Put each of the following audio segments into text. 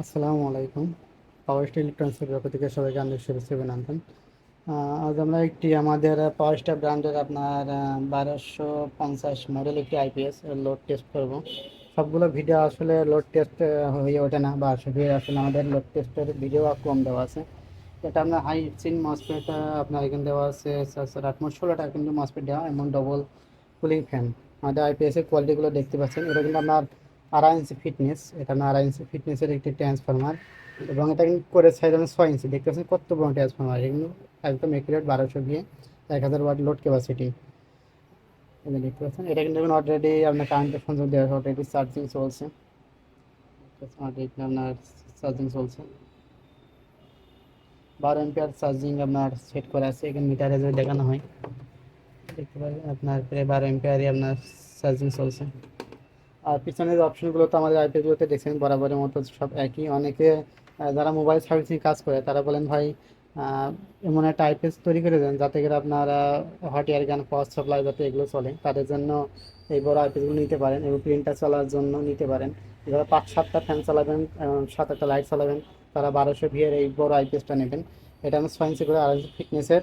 আসসালামু আলাইকুম। পাওয়ার স্টার ইলেকট্রনিক্সের পক্ষ থেকে সবাইকে আন্তরিক শুভেচ্ছা অভিনন্দন। আজ আমরা একটি আমাদের পাওয়ার স্টার ব্র্যান্ডের আপনার বারোশো পঞ্চাশ মডেল একটি আইপিএস লোড টেস্ট করব। সবগুলো ভিডিও আসলে লোড টেস্ট হয়ে ওঠে না বা আসলে আমাদের লোড টেস্টের ভিডিও কম দেওয়া আছে। এটা আপনার হাই সিন মসপেট আপনার এখানে দেওয়া আছে স্যার আটমোট ষোলোটা কিন্তু মসপেট দেওয়া, এমন ডবল কুলিং ফ্যান আমাদের আইপিএস এর কোয়ালিটিগুলো দেখতে পাচ্ছেন। এটা কিন্তু আপনার আড়াই ইঞ্চি ফিটনেস এটা আপনার আড়াই ইঞ্চি ফিটনেসের একটি ট্রান্সফরমার এবং এটা কিন্তু করে সাইজ আপনার ছয় ইঞ্চি দেখতে পাচ্ছেন কত বড় ট্রান্সফরমার এগুলো একদম একুরেট বারোশো দিয়ে এক হাজার ওয়াট লোড ক্যাপাসিটি দেখতে পাচ্ছেন এটা কিন্তু অলরেডি আপনার কারেন্টের সংযোগ দেওয়া অলরেডি চার্জিং চলছে। আপনার চার্জিং চলছে। বারো এম্পিয়ার চার্জিং আপনার সেট করা আছে, এখানে মিটারে যদি দেখানো হয়, দেখতে পাবেন আপনার প্রায় বারো এম্পিয়ারই আপনার চার্জিং চলছে। আর পিছনের অপশনগুলো তো আমাদের আইপিএসগুলোতে দেখছেন, বরাবরের মতো সব একই। অনেকে যারা মোবাইল সার্ভিসিং কাজ করে, তারা বলেন, ভাই এমন একটা আইপিএস তৈরি করে দেন যাতে করে আপনার হট এয়ার গান পাওয়ার সাপ্লাই যাতে এগুলো চলে। তাদের জন্য এই বড় আইপিএসগুলো নিতে পারেন এবং প্রিন্টার চলার জন্য নিতে পারেন। যারা পাঁচ, সাতটা ফ্যান চালাবেন সাত আটটা লাইট চালাবেন, তারা বারোশো ভিএর এই বড় আইপিএসটা নেবেন। এটা আমার ছয় করে আড়াইশো ফিটনেসের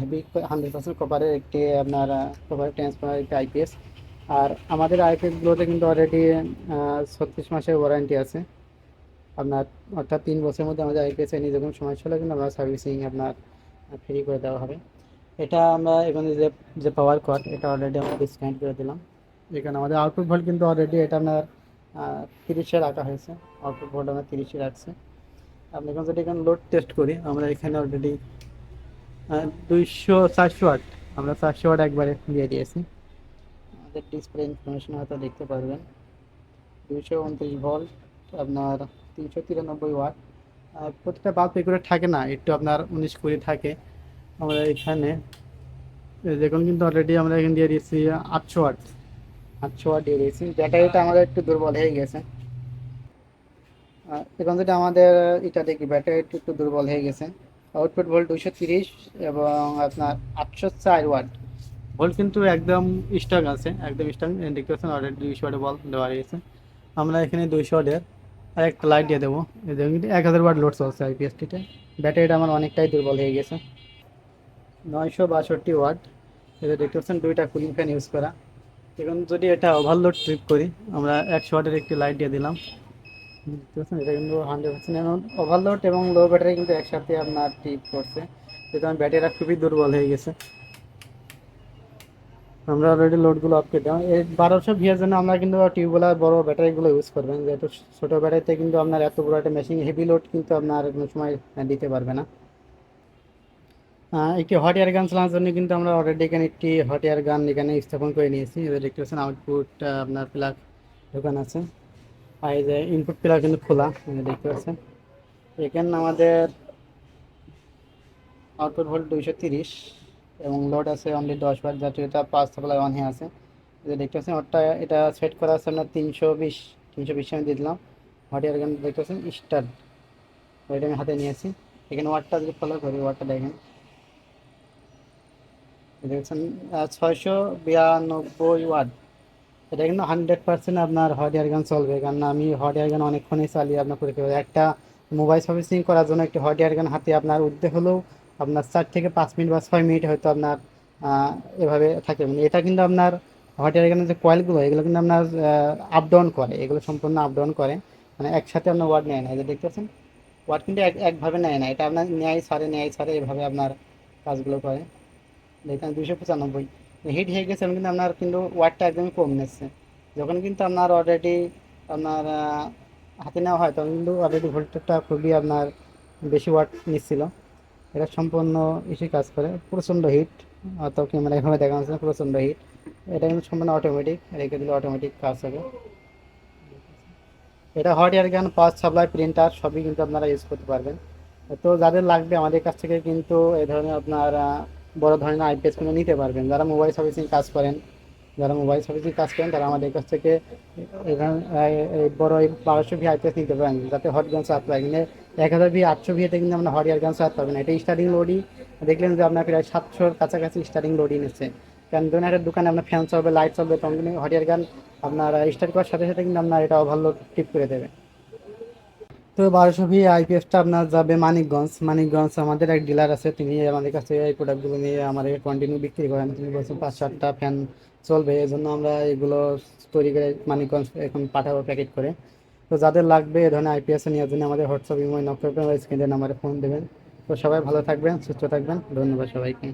হেভি হান্ড্রেড পার্সেন্ট কপারের একটি আপনার কপার ট্রান্সফার একটি আইপিএস আর আমাদের আইপিএসগুলোতে কিন্তু অলরেডি ছত্রিশ মাসের ওয়ারেন্টি আছে। আপনার অর্থাৎ তিন বছরের মধ্যে আমাদের আইপিএস এনে যখন সময় চলে কিন্তু আমরা সার্ভিসিং আপনার ফ্রি করে দেওয়া হবে। এটা আমরা এখানে যে যে পাওয়ার কট এটা অলরেডি আমরা ডিসকাউন্ট করে দিলাম। এখানে আমাদের আউটপুট ভোল্ট কিন্তু অলরেডি এটা আপনার তিরিশে রাখা হয়েছে। আউটপুট ভোল্ট আমরা তিরিশে রাখছে। আপনি এখন যদি এখানে লোড টেস্ট করি, আমরা এখানে অলরেডি দুইশো চারশো আট আমরা চারশো আট একবারে দিয়ে দিয়েছি। আমাদের ডিসপ্লে ইনফরমেশন হয়তো দেখতে পারবেন। দুইশো উনত্রিশ ভোল্ট আপনার তিনশো তিরানব্বই ওয়াট আর প্রতিটা বাল্ব এগুলো থাকে না, একটু আপনার উনিশ কুড়ি থাকে। আমরা এখানে দেখুন কিন্তু অলরেডি আমরা এখানে দিয়ে দিয়েছি আটশো ওয়াট আটশো ওয়াট দিয়ে দিয়েছি। ব্যাটারিটা আমাদের একটু দুর্বল হয়ে গেছে। এখন যেটা আমাদের এটা দেখি ব্যাটারি একটু একটু দুর্বল হয়ে গেছে। আউটপুট ভোল্ট দুশো তিরিশ এবং আপনার আটশো চার ওয়াট ভোল্ট কিন্তু একদম স্টক আছে, একদম স্টক দেখতে পাচ্ছেন অলরেডি দুইশো ওয়াটে বল দেওয়া হয়েছে আমরা এখানে দুইশো ওয়াটের আর একটা লাইট দিয়ে দেবো। কিন্তু এক হাজার ওয়াট লোড চলছে আইপিএসটিতে ব্যাটারিটা আমার অনেকটাই দুর্বল হয়ে গেছে। নয়শো বাষট্টি ওয়াট এটা দেখতে পাচ্ছেন, দুইটা কুলিং ফ্যান ইউজ করা। এখন যদি এটা ওভারলোড ট্রিপ করি, আমরা একশো ওয়াটের একটি লাইট দিয়ে দিলাম। দেখতে পাচ্ছেন, এটা কিন্তু হান্ড্রেড পার্সেন্ট এবং ওভারলোড এবং লো ব্যাটারি কিন্তু একসাথে আপনার ট্রিপ করছে। যেহেতু আমার ব্যাটারিটা খুবই দুর্বল হয়ে গেছে। আমরা অলরেডি লোডগুলো অফ করে এই বারোশো ভিয়ার জন্য আমরা কিন্তু টিউবওয়েল আর বড় ব্যাটারিগুলো ইউজ করবেন। যেহেতু ছোটো ব্যাটারিতে কিন্তু আপনার এত বড় একটা মেশিন হেভি লোড কিন্তু আপনার কোনো সময় দিতে পারবে না। একটি হট এয়ার গান চালানোর জন্য কিন্তু আমরা অলরেডি এখানে একটি হট এয়ার গান এখানে স্থাপন করে নিয়েছি। এবার দেখতে পাচ্ছেন আউটপুট আপনার প্লাগ ঢোকান আছে। আর যে ইনপুট প্লাগ কিন্তু খোলা দেখতে পাচ্ছেন। এখানে আমাদের আউটপুট ভোল্ট দুইশো তিরিশ। এবং লোড আছে অনলি দশ বার যাতে এটা পাঁচ সাপ্লাই অন হয়ে আছে। যে দেখতে পাচ্ছেন ওটা এটা সেট করা আছে আপনার তিনশো বিশ তিনশো বিশ আমি দিলাম। হট এয়ার গান দেখতে পাচ্ছেন স্টার ওইটা আমি হাতে নিয়েছি। এখানে ওয়াটটা যদি ফলো করি ওয়াটটা দেখেন। দেখছেন ছয়শো বিরানব্বই ওয়াট। এটা কিন্তু হান্ড্রেড পার্সেন্ট আপনার হট এয়ার গান চলবে কারণ আমি হট এয়ার গান অনেকক্ষণই চালিয়ে আপনার ফেলব একটা মোবাইল সার্ভিসিং করার জন্য একটি হট এয়ার গান হাতে আপনার উঠতে হলেও আপনার চার থেকে পাঁচ মিনিট বা ছয় মিনিট হয়তো আপনার এভাবে থাকে। মানে এটা কিন্তু আপনার এয়ার গানের যে কয়েলগুলো এগুলো কিন্তু আপনার আপ ডাউন করে। এগুলো সম্পূর্ণ আপ ডাউন করে। মানে একসাথে আপনার ওয়ার্ড নেয় না। এটা দেখতে পাচ্ছেন? ওয়ার্ড কিন্তু এক, একভাবে নেয় না। এটা আপনার ন্যায় সারে ন্যায় সারে এভাবে আপনার কাজগুলো করে। দেখেন, দুইশো পঁচানব্বই। হিট হয়ে গেছে কিন্তু আপনার কিন্তু ওয়ার্ডটা একদমই কম নিচ্ছে। যখন কিন্তু আপনার অলরেডি আপনার হাতে নেওয়া হয়, তখন কিন্তু অলরেডি ভোল্টেজটা খুবই আপনার বেশি ওয়াট নিচ্ছিল। এটা সম্পূর্ণ ইসে কাজ করে। প্রচণ্ড হিট অত ক্যামেরা এভাবে দেখা যাচ্ছে না, প্রচণ্ড হিট এটা কিন্তু সম্পূর্ণ অটোমেটিক রেখে দিলে অটোমেটিক কাজ হবে। এটা হট এয়ার গান পাওয়ার সাপ্লাই প্রিন্টার সবই কিন্তু আপনারা ইউজ করতে পারবেন। তো যাদের লাগবে আমাদের কাছ থেকে কিন্তু এই ধরনের আপনার বড় ধরনের আইপিএস কিন্তু নিতে পারবেন। যারা মোবাইল সার্ভিসিং কাজ করেন যারা মোবাইল সার্ভিসিং কাজ করেন, তারা আমাদের কাছ থেকে এই বড় এই বারোশো ভি আইপিএস নিতে পারেন, যাতে হট গান চালাতে পারেন কিন্তু এক হাজার ভি আটশো ভিতে কিন্তু আপনার হট গান চালাতে পারবেন এটা স্টার্টিং লোডই দেখলেন যে আপনার প্রায় সাতশোর কাছাকাছি স্টার্টিং লোডই নিচ্ছে কারণ ধরুন একটা দোকানে আপনার ফ্যান চলবে লাইট চলবে, তখন কিন্তু হট এয়ার গান আপনার স্টার্ট করার সাথে সাথে কিন্তু আপনার এটা ওভারলোড টিপ করে দেবে। তো বারোশো ভি আইপিএসটা আপনার যাবে মানিকগঞ্জ। মানিকগঞ্জ আমাদের এক ডিলার আছে, তিনি আমাদের কাছে এই প্রোডাক্টগুলো নিয়ে আমাদের কন্টিনিউ বিক্রি করেন। তিনি বলছেন পাঁচ সাতটা ফ্যান চলবে এই জন্য আমরা এগুলো তৈরি করে মানিকগঞ্জ এখন পাঠাবো প্যাকেট করে। তো যাদের লাগবে এ ধরনের আইপিএস নেওয়ার জন্য আমাদের হোয়াটসঅ্যাপ ইমেল নক স্ক্রিনের নাম্বারে ফোন দেবেন। তো সবাই ভালো থাকবেন, সুস্থ থাকবেন, ধন্যবাদ সবাইকে।